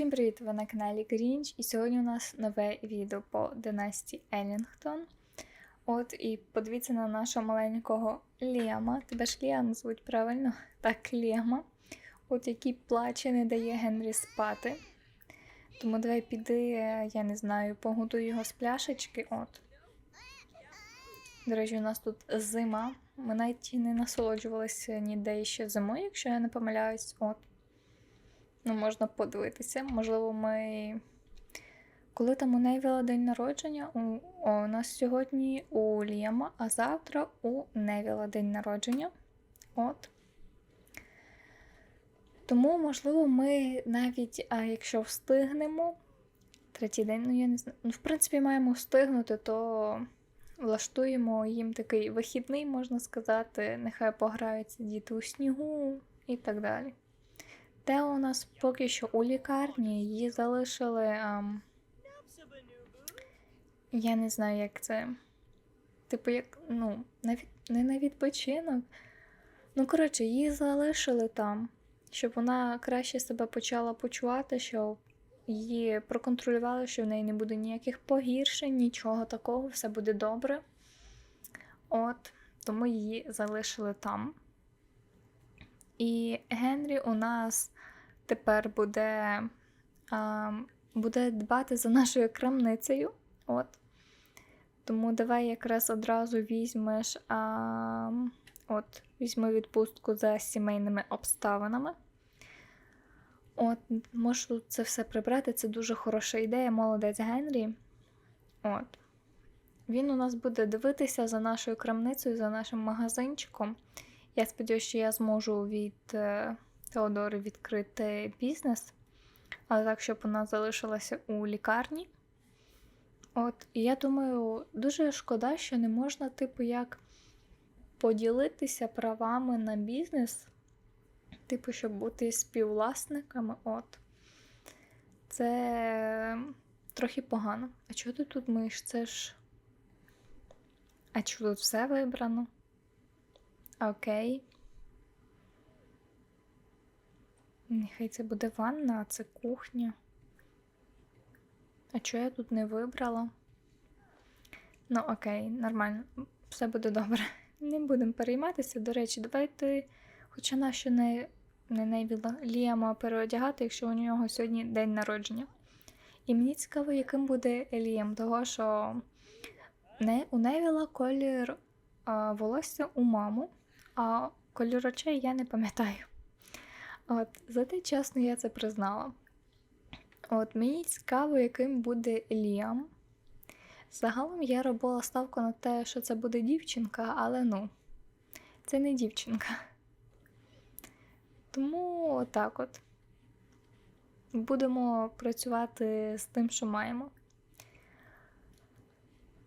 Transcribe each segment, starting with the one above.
Всім привіт! Ви на каналі Грінч, і сьогодні у нас нове відео по династії Елінгтон. От і подивіться на нашого маленького Ліама. Тебе ж Ліам звуть правильно? Так, Ліама. От який плаче, не дає Генрі спати. Тому давай піди, е, я не знаю, погодуй його з пляшечки. От. До речі, у нас тут зима. Ми навіть не насолоджувалися ніде ще зимою, якщо я не помиляюсь. От. Ну, можна подивитися. Можливо, ми. Коли там у Невіла день народження, у, у нас сьогодні у Ліама, а завтра у Невіла день народження. От. Тому, можливо, ми навіть, а якщо встигнемо, третій день, ну я не знаю. Ну, в принципі, маємо встигнути, то влаштуємо їм такий вихідний, можна сказати. Нехай пограються діти у снігу і так далі. Те у нас поки що у лікарні її залишили. Ам... Я не знаю, як це. Типу, як, ну, на не на відпочинок. Ну, коротше, її залишили там, щоб вона краще себе почала почувати, щоб її проконтролювали, що в неї не буде ніяких погіршень, нічого такого, все буде добре. От, тому її залишили там. І Генрі у нас тепер буде буде дбати за нашою крамницею. От. Тому давай якраз одразу візьмеш а, от, візьми відпустку за сімейними обставинами. От, можу це все прибрати, це дуже хороша ідея, молодець Генрі. От. Він у нас буде дивитися за нашою крамницею, за нашим магазинчиком. Я сподіваюся, що я зможу від е, Теодори відкрити бізнес, але так, щоб вона залишилася у лікарні. От, і я думаю, дуже шкода, що не можна, типу, як поділитися правами на бізнес, типу, щоб бути співвласниками. От. Це трохи погано. А чого ти тут миєш? Це ж. А чого тут все вибрано? Окей. Нехай це буде ванна, а це кухня. А чого я тут не вибрала? Ну, окей, нормально, все буде добре. Не будемо перейматися. До речі, давайте, хоча нащо не не Невіла Ліама переодягати, якщо у нього сьогодні день народження. І мені цікаво, яким буде Ліам, того що не, у Невіла колір а, волосся у маму, а кольор очей я не пам'ятаю. От, Зате чесно я це признала. От, Мені цікаво, яким буде Ліам. Загалом я робила ставку на те, що це буде дівчинка, але ну, це не дівчинка. Тому отак от. Будемо працювати з тим, що маємо.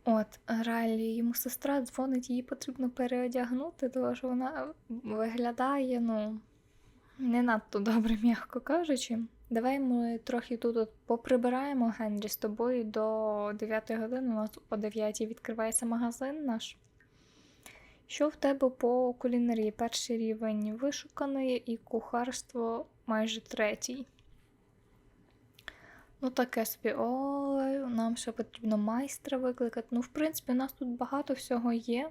От, Райлі, йому сестра дзвонить, її потрібно переодягнути, тому що вона виглядає, ну, не надто добре, м'яко кажучи. Давай ми трохи тут от поприбираємо Генрі з тобою до 9 години. У нас о 9 відкривається магазин наш. Що в тебе по кулінарії? Перший рівень вишуканий і кухарство майже третій. Ну, таке собі, ой, нам ще потрібно майстра викликати. Ну, в принципі, у нас тут багато всього є.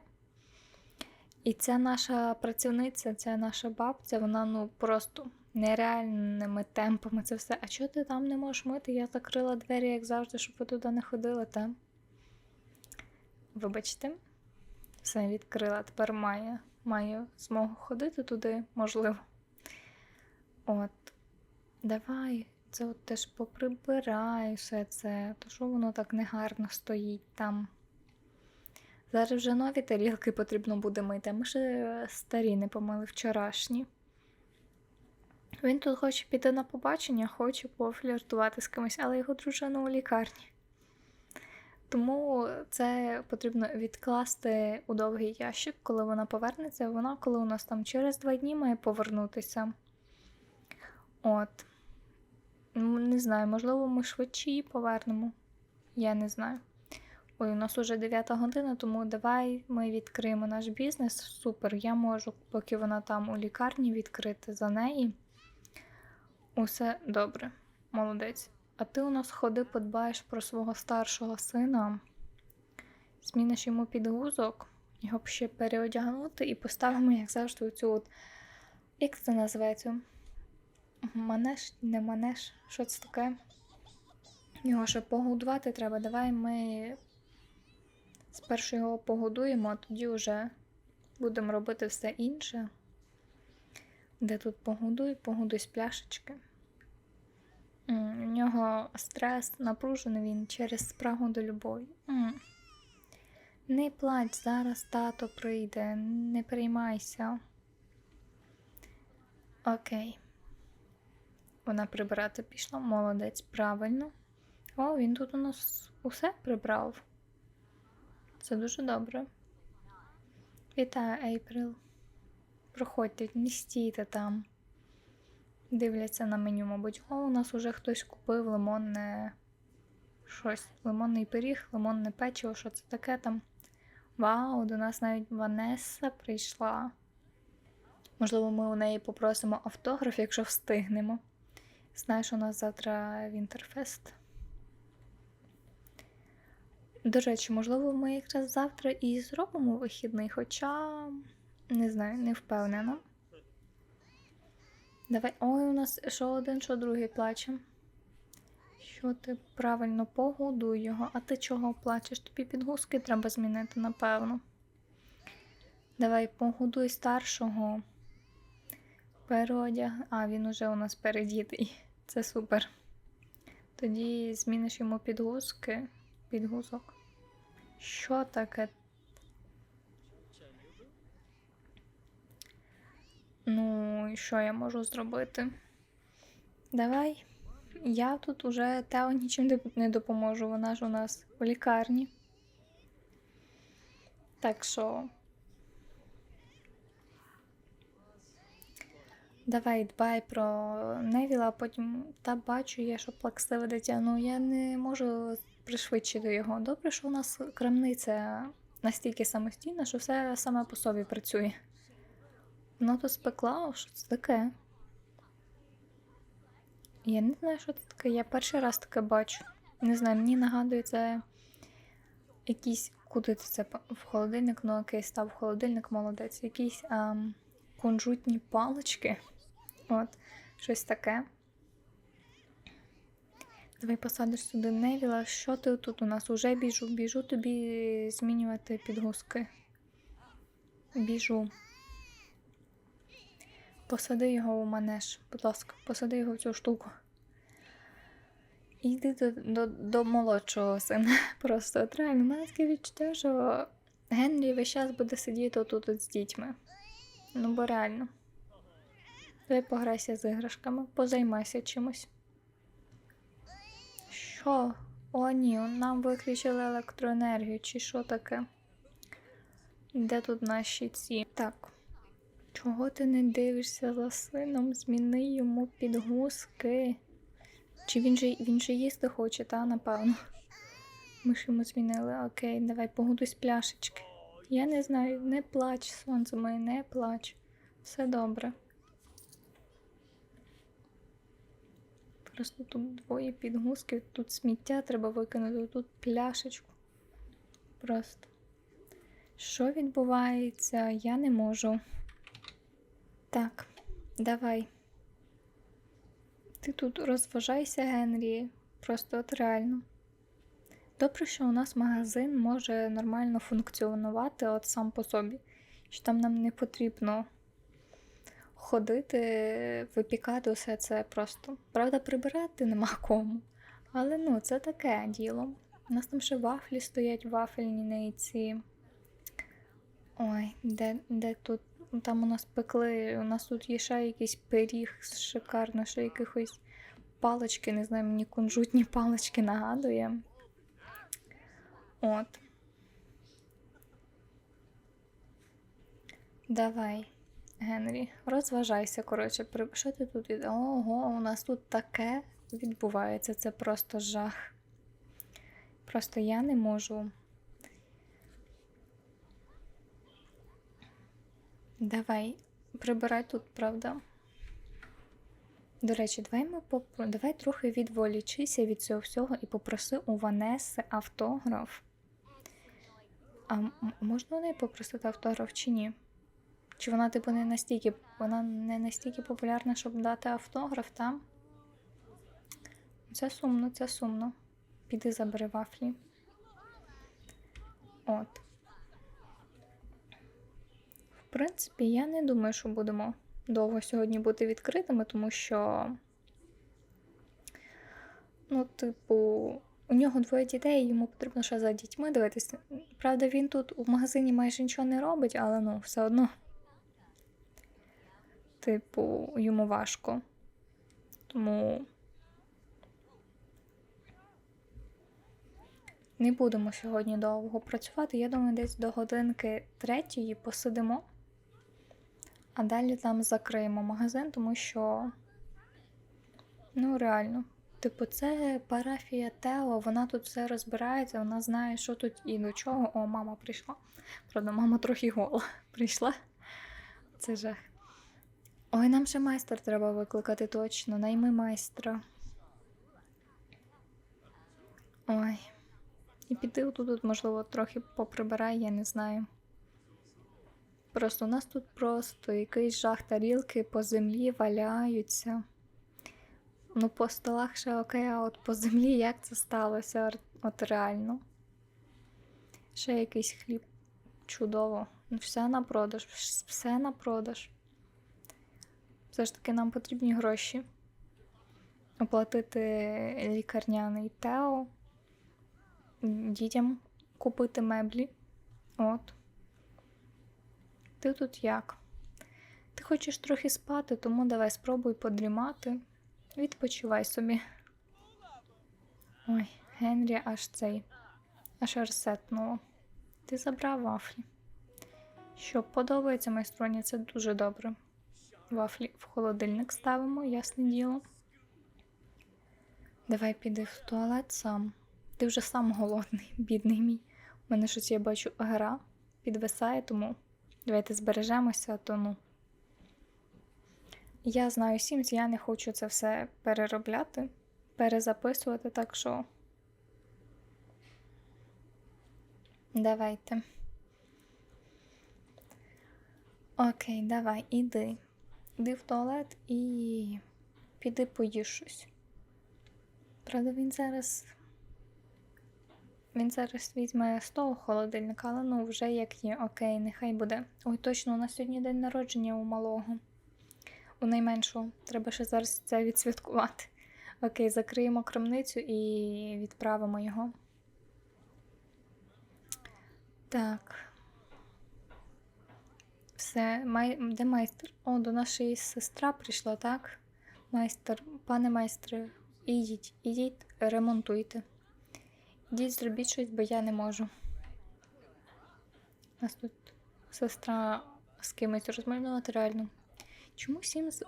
І ця наша працівниця, ця наша бабця, вона ну просто нереальними темпами це все. А чого ти там не можеш мити? Я закрила двері, як завжди, щоб ви туди не ходили, та? Вибачте, все відкрила. Тепер маю, маю змогу ходити туди, можливо. От, давай, це от теж поприбирай все це, то що воно так негарно стоїть там. Зараз вже нові тарілки потрібно буде мити, ми ще старі не помили вчорашні. Він тут хоче піти на побачення, хоче пофліртувати з кимось, але його дружина у лікарні. Тому це потрібно відкласти у довгий ящик, коли вона повернеться. Вона, коли у нас там через два дні має повернутися. От. Не знаю, можливо, ми швидше її повернемо. Я не знаю. Ой, у нас уже 9 година, тому давай ми відкриємо наш бізнес. Супер, я можу, поки вона там у лікарні відкрити за неї. Усе добре. молодець. А ти у нас ходи, подбаєш про свого старшого сина, зміниш йому підгузок, його б ще переодягнути і поставимо, як завжди, оцю от. Як це називається? Манеж, не манеж, що це таке? Його ще погодувати треба. Давай ми спершу його погодуємо, а тоді вже будемо робити все інше. Де тут погодуй, погодуй з пляшечки. У нього стрес, напружений він через спрагу до любові. Не плач, зараз тато прийде, не переймайся. Окей. Вона прибирати пішла, молодець, правильно. О, він тут у нас усе прибрав. Це дуже добре. Вітаю, Ейприл. Проходьте, не стійте там. Дивляться на меню, мабуть. О, у нас уже хтось купив лимонне щось. Лимонний пиріг, лимонне печиво, що це таке там. Вау, до нас навіть Ванеса прийшла. Можливо, ми у неї попросимо автограф, якщо встигнемо. Знаєш, у нас завтра Вінтерфест. До речі, можливо, ми якраз завтра і зробимо вихідний, хоча не знаю, не впевнена. Давай. Ой, у нас що один, що другий плаче. Що ти правильно погодуй його, а ти чого плачеш? Тобі підгузки треба змінити, напевно. Давай погодуй старшого. Переодяг. А, він уже у нас передітий. Це супер. Тоді зміниш йому підгузки. Підгузок. Що таке? Ну, і що я можу зробити? Давай. Я тут уже Тео нічим не- допоможу, вона ж у нас у лікарні. Так що. Давай дбай про Невіла, а потім та бачу я, що плаксиве дитя. Ну я не можу пришвидшити його. Добре, що у нас крамниця настільки самостійна, що все саме по собі працює. Воно тут спекла, що це таке? Я не знаю, що це таке. Я перший раз таке бачу. Не знаю, мені нагадує це якийсь. Куди це в холодильник? Ну окей, став в холодильник, молодець. Якісь кунжутні палички. От, щось таке. Давай посадиш сюди Невіла. Що ти тут у нас? Уже біжу, біжу тобі змінювати підгузки. Біжу. Посади його у манеж, будь ласка, посади його в цю штуку. Йди до, до, до молодшого сина. Просто реально, мене таке відчуття, що Генрі весь час буде сидіти тут от з дітьми. Ну, бо реально. Давай пограйся з іграшками, позаймайся чимось. Що? О, ні, нам виключили електроенергію, чи що таке? Де тут наші ці? Так. Чого ти не дивишся за сином? Зміни йому підгузки. Чи він же він же їсти хоче, та напевно. Ми ж йому змінили. Окей, давай погодуй з пляшечки. Я не знаю, не плач, сонце моє, не плач. Все добре. Просто тут двоє підгузків, тут сміття треба викинути, тут пляшечку. Просто. Що відбувається, я не можу. Так, давай. Ти тут розважайся, Генрі. Просто от реально. Добре, що у нас магазин може нормально функціонувати от сам по собі. Що там нам не потрібно ходити, випікати все це просто. Правда, прибирати нема кому. Але ну, це таке діло. У нас там ще вафлі стоять, вафельні нейці. Ой, де, де тут? Там у нас пекли, у нас тут є ще якийсь пиріг шикарно, ще якихось палички, не знаю, мені кунжутні палички нагадує. От. Давай, Генрі, розважайся, коротше, що ти тут від... Ого, у нас тут таке відбувається, це просто жах. Просто я не можу. Давай, прибирай тут, правда? До речі, давай ми поп... давай трохи відволічися від цього всього і попроси у Ванеси автограф. А можна у неї попросити автограф чи ні? Чи вона, типу, не настільки, вона не настільки популярна, щоб дати автограф там? Це сумно, це сумно. Піди забери вафлі. От. В принципі, я не думаю, що будемо довго сьогодні бути відкритими, тому що, ну, типу, у нього двоє дітей, йому потрібно ще за дітьми дивитися. Правда, він тут у магазині майже нічого не робить, але ну, все одно, типу, йому важко. Тому не будемо сьогодні довго працювати. Я думаю, десь до годинки третьої посидимо. А далі там закриємо магазин, тому що, ну, реально, типу, це парафія Тео, вона тут все розбирається, вона знає, що тут і до чого. О, мама прийшла. Правда, мама трохи гола прийшла. Це жах. Ой, нам ще майстер треба викликати точно. Найми майстра. Ой. І піти тут, можливо, трохи поприбирай, я не знаю. Просто у нас тут просто якийсь жах тарілки по землі валяються. Ну, по столах ще окей, а от по землі як це сталося? От реально. Ще якийсь хліб. Чудово. Ну, все на продаж, все на продаж. Все ж таки нам потрібні гроші. Оплатити лікарняний Тео, дітям купити меблі. От. Ти тут як? Ти хочеш трохи спати, тому давай спробуй подрімати. Відпочивай собі. Ой, Генрі аж цей, аж ресетнуло. Ти забрав вафлі. Що подобається майстроні, це дуже добре. Вафлі в холодильник ставимо, ясне діло. Давай піди в туалет сам. Ти вже сам голодний, бідний мій. У мене щось я бачу гра підвисає, тому. Давайте збережемося, то ну. Я знаю Sims, я не хочу це все переробляти, перезаписувати, так що. Давайте. Окей, давай, іди. Іди в туалет і піди поїж щось. Правда, він зараз. Він зараз візьме з того холодильника, але ну вже як є, окей, нехай буде. Ой, точно, у нас сьогодні день народження у малого. У найменшого. Треба ще зараз це відсвяткувати. Окей, закриємо крамницю і відправимо його. Так. Все, май... де майстер? О, до нашої сестра прийшла, так? Майстер, пане майстре, ідіть, ідіть, ремонтуйте. Ідіть, зробіть щось, бо я не можу. У нас тут сестра з кимось розмовляти реально. Чому Сімс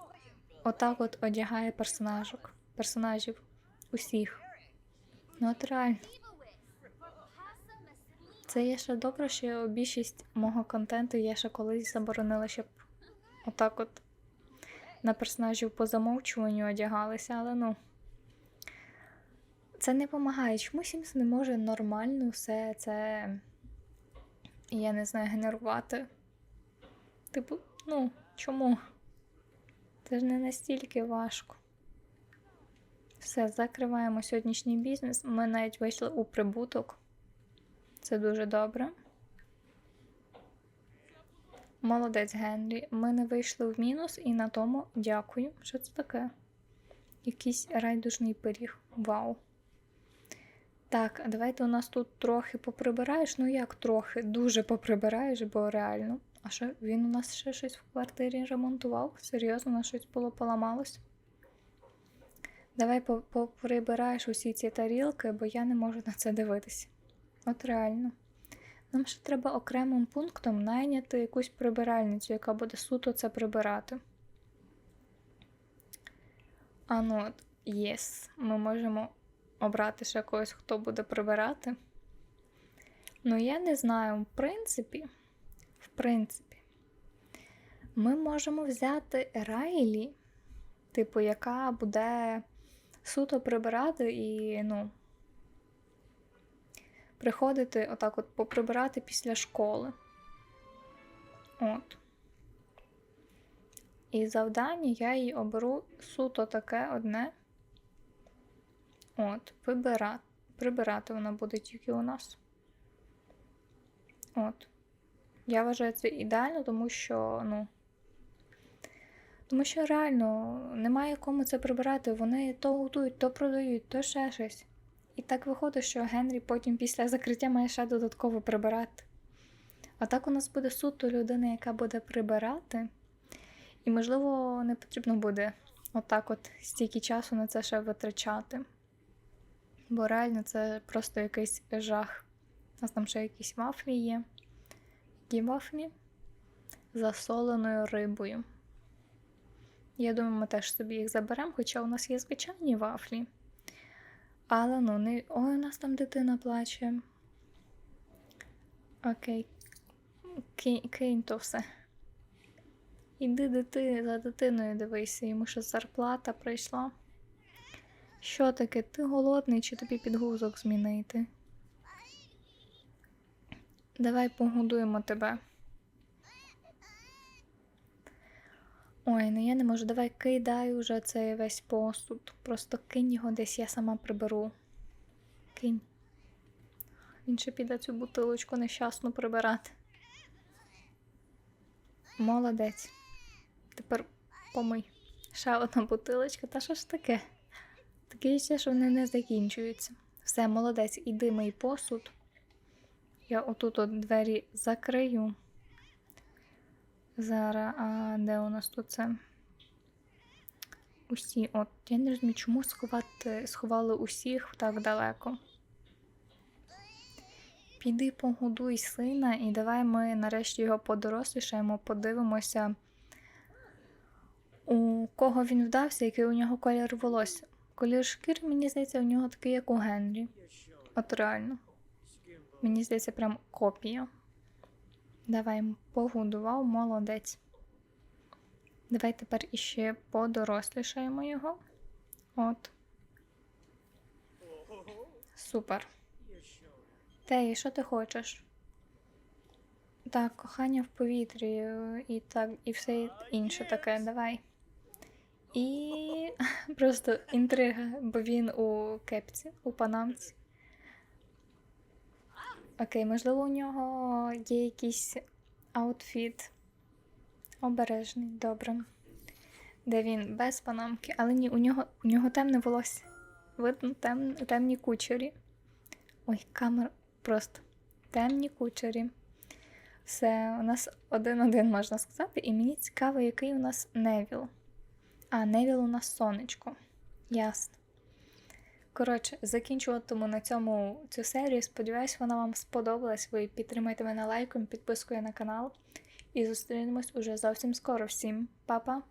отак от одягає персонажок, персонажів усіх? Ну от реально. Це є ще добре, що більшість мого контенту я ще колись заборонила, щоб отак от на персонажів по замовчуванню одягалися, але ну. Це не допомагає. Чому Сімс не може нормально все це, я не знаю, генерувати? Типу, ну, чому? Це ж не настільки важко. Все, закриваємо сьогоднішній бізнес. Ми навіть вийшли у прибуток. Це дуже добре. Молодець Генрі. Ми не вийшли в мінус і на тому дякую. Що це таке? Якийсь райдужний пиріг. Вау! Так, давайте у нас тут трохи поприбираєш. Ну як трохи, дуже поприбираєш, бо реально. А що він у нас ще щось в квартирі ремонтував? Серйозно, на щось було поламалось? Давай поприбираєш усі ці тарілки, бо я не можу на це дивитися. От реально. Нам ще треба окремим пунктом найняти якусь прибиральницю, яка буде суто це прибирати. А ну єс, ми можемо обрати ще когось, хто буде прибирати. Ну, я не знаю, в принципі, в принципі, ми можемо взяти Райлі типу, яка буде суто прибирати і, ну, приходити отак от поприбирати після школи. От. І завдання я їй оберу суто таке одне. От, вибирати. Прибирати вона буде тільки у нас. От. Я вважаю це ідеально, тому що, ну. Тому що реально немає кому це прибирати. Вони то готують, то продають, то ще щось. І так виходить, що Генрі потім після закриття має ще додатково прибирати. А так у нас буде суто людина, яка буде прибирати. І, можливо, не потрібно буде отак от стільки часу на це ще витрачати. Бо реально це просто якийсь жах. У нас там ще якісь вафлі є. Які вафлі? Засоленою рибою. Я думаю, ми теж собі їх заберемо, хоча у нас є звичайні вафлі. Але ну не. Ой, у нас там дитина плаче. Окей. Кинь, кинь то все. Іди дити, за дитиною дивися, йому ще зарплата прийшла. Що таке? Ти голодний чи тобі підгузок змінити? Давай погодуємо тебе. Ой, ну я не можу. Давай кидай уже цей весь посуд. Просто кинь його десь, я сама приберу. Кинь. Він ще піде цю бутилочку нещасну прибирати. Молодець. Тепер помий. Ще одна бутилочка. Та що ж таке? Таке ще, що вони не закінчуються. Все, молодець, іди мий посуд. Я отут от двері закрию. Зараз, а де у нас тут це? Усі, от, я не розумію, чому сховати, сховали усіх так далеко. Піди погодуй сина, і давай ми нарешті його подорослішаємо, подивимося, у кого він вдався, який у нього колір волосся. Колір шкіри, мені здається, у нього такий, як у Генрі. От реально. Мені здається, прям копія. Давай погодував, молодець. Давай тепер іще подорослішаємо його. От. Супер. Теї, що ти хочеш? Так, кохання в повітрі е, і так, і все інше таке. Давай. І просто інтрига, бо він у кепці, у панамці. Окей, можливо, у нього є якийсь аутфіт. Обережний, добре. Де він без панамки, але ні, у нього у нього темне волосся. Видно тем, темні кучері. Ой, камера просто темні кучері. Все, у нас один-один можна сказати, і мені цікаво, який у нас Невіл. А, Невіл у нас сонечко. Ясно. Коротше, закінчуватиму на цьому цю серію. Сподіваюсь, вона вам сподобалась. Ви підтримайте мене лайком, підпискою на канал. І зустрінемось уже зовсім скоро. Всім па-па!